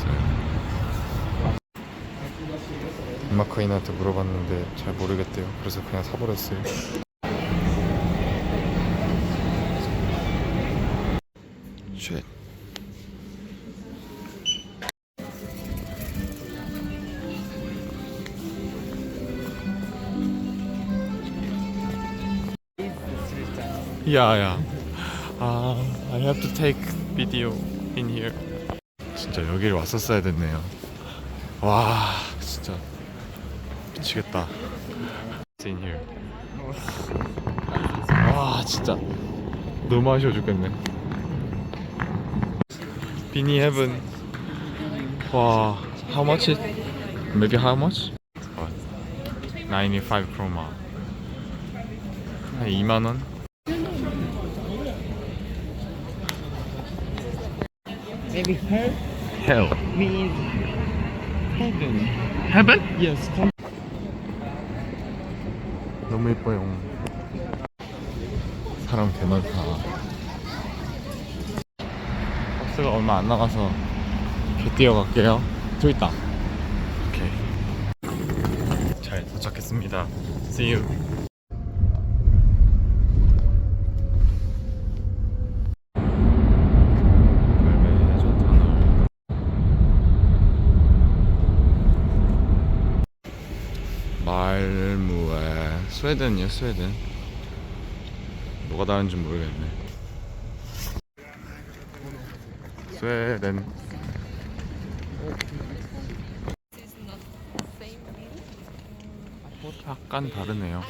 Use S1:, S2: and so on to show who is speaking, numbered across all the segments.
S1: 가버렸어요. 마크인한테 물어봤는데 잘 모르겠대요. 그래서 그냥 사버렸어요. 쉣. Yeah, yeah. 아, I have to take video in here. 진짜 여기를 왔었어야 됐네요. 와, 진짜 미치겠다. In here. 와, 진짜 너무 아쉬워 죽겠네. 비니 헤븐. 와, how much? It? Maybe how much? 95 크로마. 한 2만 원?
S2: Maybe hell
S1: Hell.
S2: means heaven.
S1: Heaven?
S2: Yes.
S1: 너무 예뻐요. 사람 개 많다. 버스가 얼마 안 나가서 개 뛰어갈게요. 저 있다. 오케이. 잘 도착했습니다. See you. 멜메조 터널. 말무에 스웨덴이요 스웨덴. 뭐가 다른지 모르겠네. 스웨덴. 어, 약간 다르네요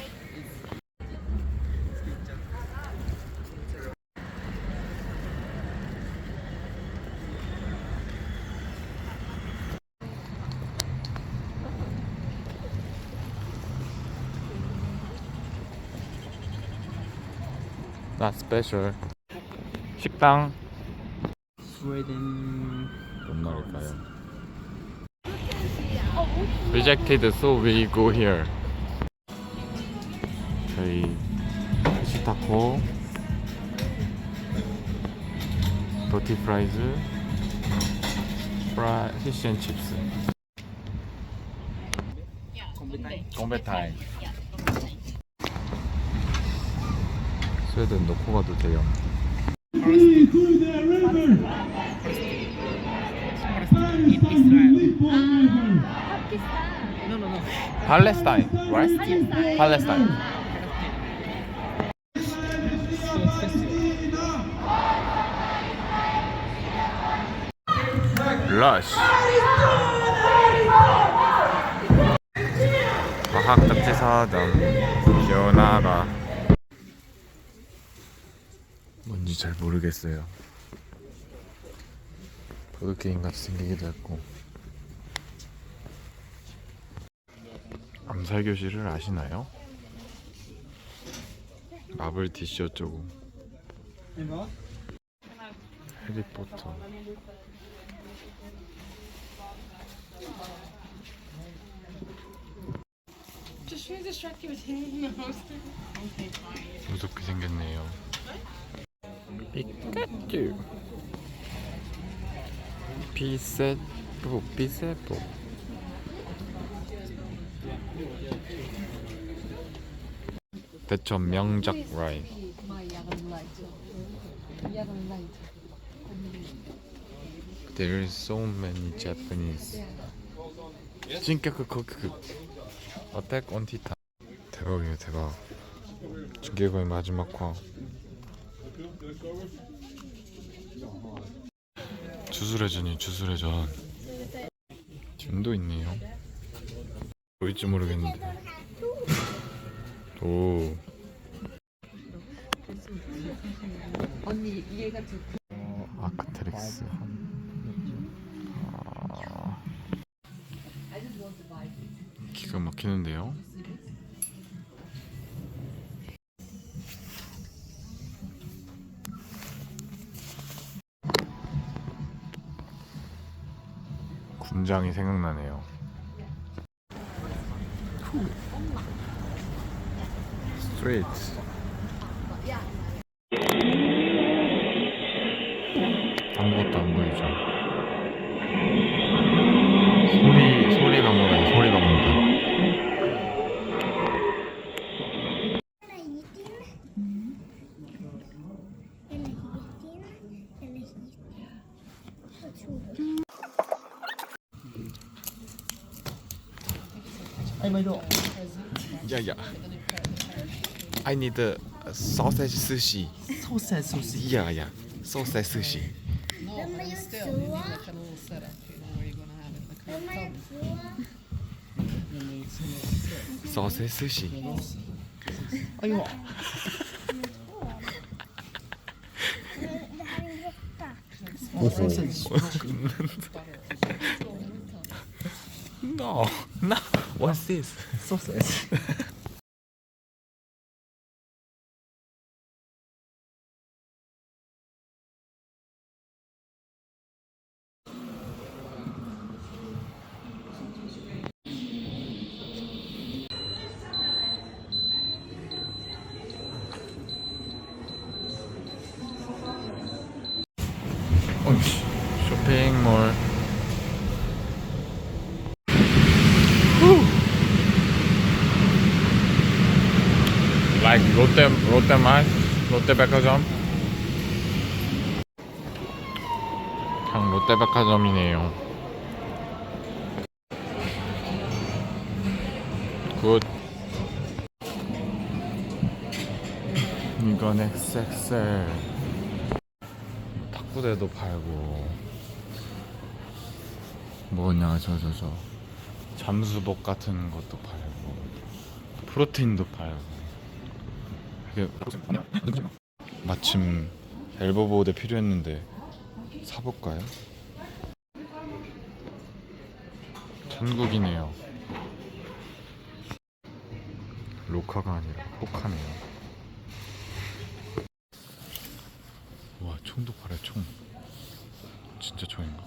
S1: Not special 식당
S2: Sweden.
S1: 뭔 말일까요? Rejected, so we go here. 저희 시타코, 도티 프라이즈, 프라 피쉬 앤 칩스. 공배타임. 스웨덴 넣고 가도 돼요. 팔레스타인, right? 팔레스타인. 러쉬. 과학 잡지 사장 기어나가. 뭔지 잘 모르겠어요. 보드 게임 같이 생기기도 했고. 암살 교실을 아시나요? 마블 DC 어쩌고 해리포터. 무섭게 생겼네요 피카츄 피세포 피세포 대천 명작 라인. There is so many Japanese. 진짜 그 거기 그 어택 온 티탄. 대박이에요 대박. 중계고의 마지막 화. 주술회전이 주술회전. 짐도 있네요. 보일지 모르겠는데. 오.
S3: 언니 얘가 두
S1: 어, 아크트릭스. 아, 기가 막히는데요. 군장이 생각나네요. 스트레이트. はい、毎度。いやいや。I need a sausage sushi.
S2: Sausage sushi.
S1: Yeah, yeah. Sausage sushi. Sausage sushi.
S2: あ、今。おほ。
S1: No, no. What's this?
S2: sausage.
S1: 어이씨, 쇼핑몰. 롯데 롯데마트, 롯데백화점. 그냥 롯데백화점이네요. 굿. 이건 XXL. 탁구대도 팔고 뭐냐 저저저 잠수복 같은 것도 팔고 프로테인도 팔고 마침 엘보보드 필요했는데 사볼까요? 천국이네요. 로카가 아니라 호카네요. 와 총도 팔아요 총. 진짜 총인가?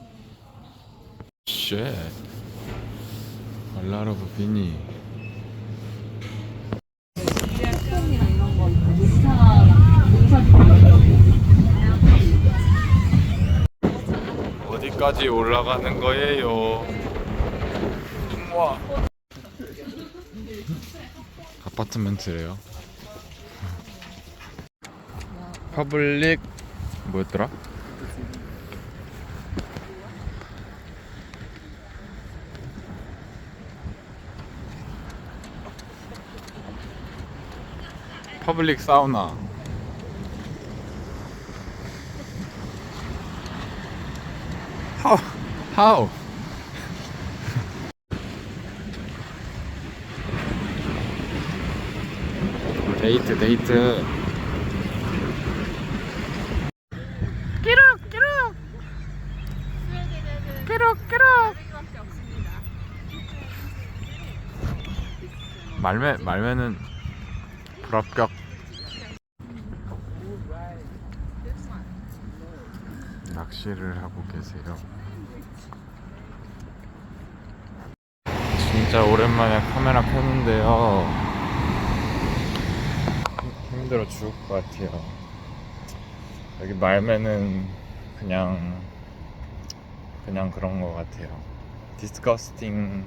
S1: 쉣. 알라르브 비니 어디까지 올라가는 거예요? 우와 아파트멘트래요 퍼블릭 뭐였더라? 퍼블릭 사우나 How? How? 데이트 데이트 말매 말매는 불합격. 낚시를 하고 계세요. 진짜 오랜만에 카메라 켰는데요. 힘- 힘들어 죽을 것 같아요. 여기 말매는 그냥 그냥 그런 것 같아요. 디스커스팅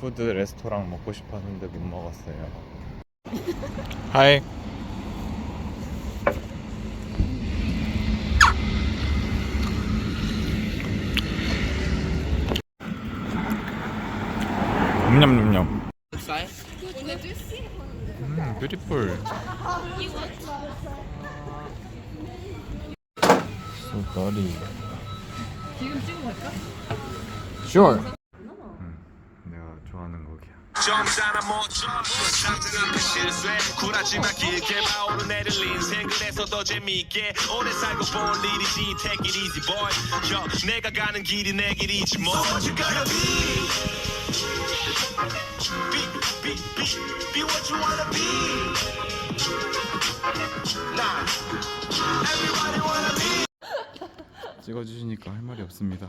S1: 푸드 레스토랑 먹고 싶었는데 못 먹었어요. 하이. 냠냠냠냠. 음, 뷰티풀. So dirty.
S3: 지금 찍어 갈까?
S1: Sure. 음, 내가 좋아하는 곡이야.
S4: 점잖아 멈춰 상승은 그 실수에 쿨하지만 길게 봐 오르내릴 인생 그래서 더 재밌게 오래 살고 본 일이지 Take it easy boy yo, 내가 가는 길이 내 길이지 뭐 So what you gotta be Be, be, be, be what you wanna be Nah Everybody wanna be
S1: 찍어주시니까 할 말이 없습니다.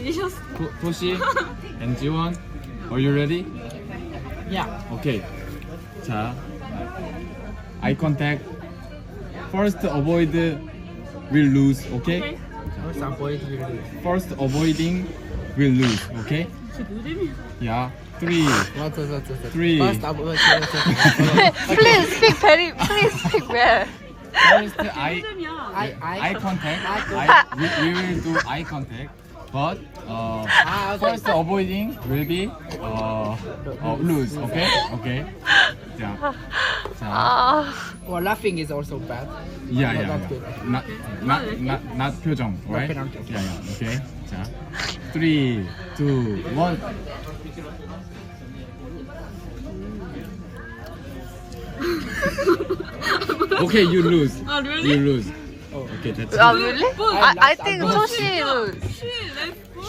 S5: To- Toshi and Jiwon, are you ready?
S2: Yeah.
S5: Okay. 자, eye contact. First avoid will lose. Okay.
S2: First avoid will lose.
S5: First avoiding will lose. Okay. Yeah. Three.
S2: What was what was that?
S5: Three.
S2: First avoid
S6: please speak very please speak well.
S5: First eye
S2: I I
S5: eye contact.
S2: Eye
S5: Eye, we, we will do eye contact But uh,
S2: Ah, okay.
S5: first avoiding will be uh, uh lose. Okay. Okay. 자, 자.
S6: 아
S2: Well, laughing is also bad.
S5: Yeah,
S2: No,
S5: yeah,
S2: that's
S5: yeah.
S2: good.
S5: Not, not, not, not 표정, right?
S2: 표정, okay.
S5: Yeah, yeah. Okay. 자, three, two, one. okay, you lose.
S3: Oh, really?
S5: You lose. Oh, okay, that's
S6: 아
S5: it.
S6: really?
S2: I
S6: I, I
S2: lost
S6: think
S2: almost.
S6: 조시 lose.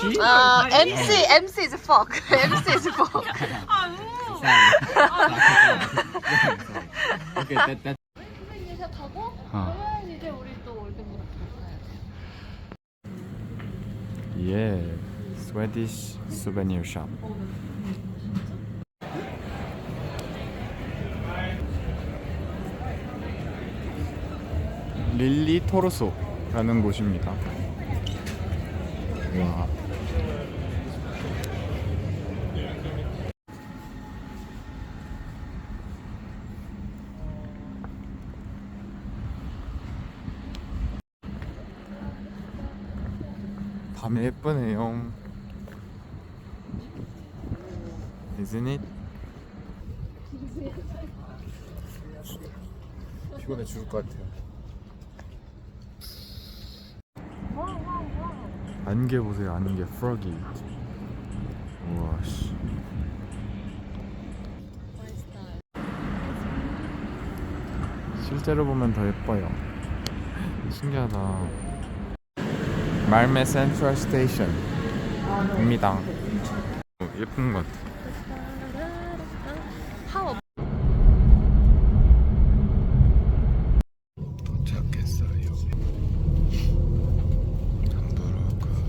S5: She?
S6: 아 MC MC is fuck. MC is fuck.
S5: okay, that, that. 어.
S1: 예, 스웨디시 수베니어 샵. 릴리 토르소라는 곳입니다. 와. 밤에 예쁘네요. Isn't it? 피곤해 죽을 것 같아요. 안개 보세요, 안개, 프로기. 우와 씨. 실제로 보면 더 예뻐요. 신기하다. 말메 센트럴 스테이션입니다. 어, 예쁜 것 같아.
S6: How
S1: 도착했어요. 함부르크.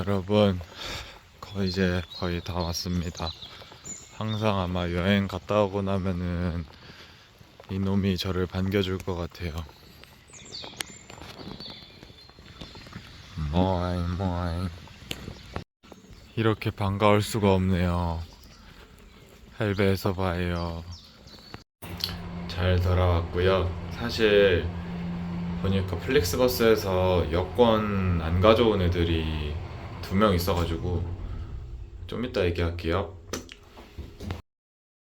S1: 여러분 거의 이제 거의 다 왔습니다. 항상 아마 여행 갔다 오고 나면은 이놈이 저를 반겨줄 것 같아요. 모잉 모잉 이렇게 반가울 수가 없네요. 할배에서 봐요. 잘 돌아왔고요. 사실 보니까 플릭스버스에서 여권 안 가져온 애들이 두명 있어가지고 좀 이따 얘기할게요.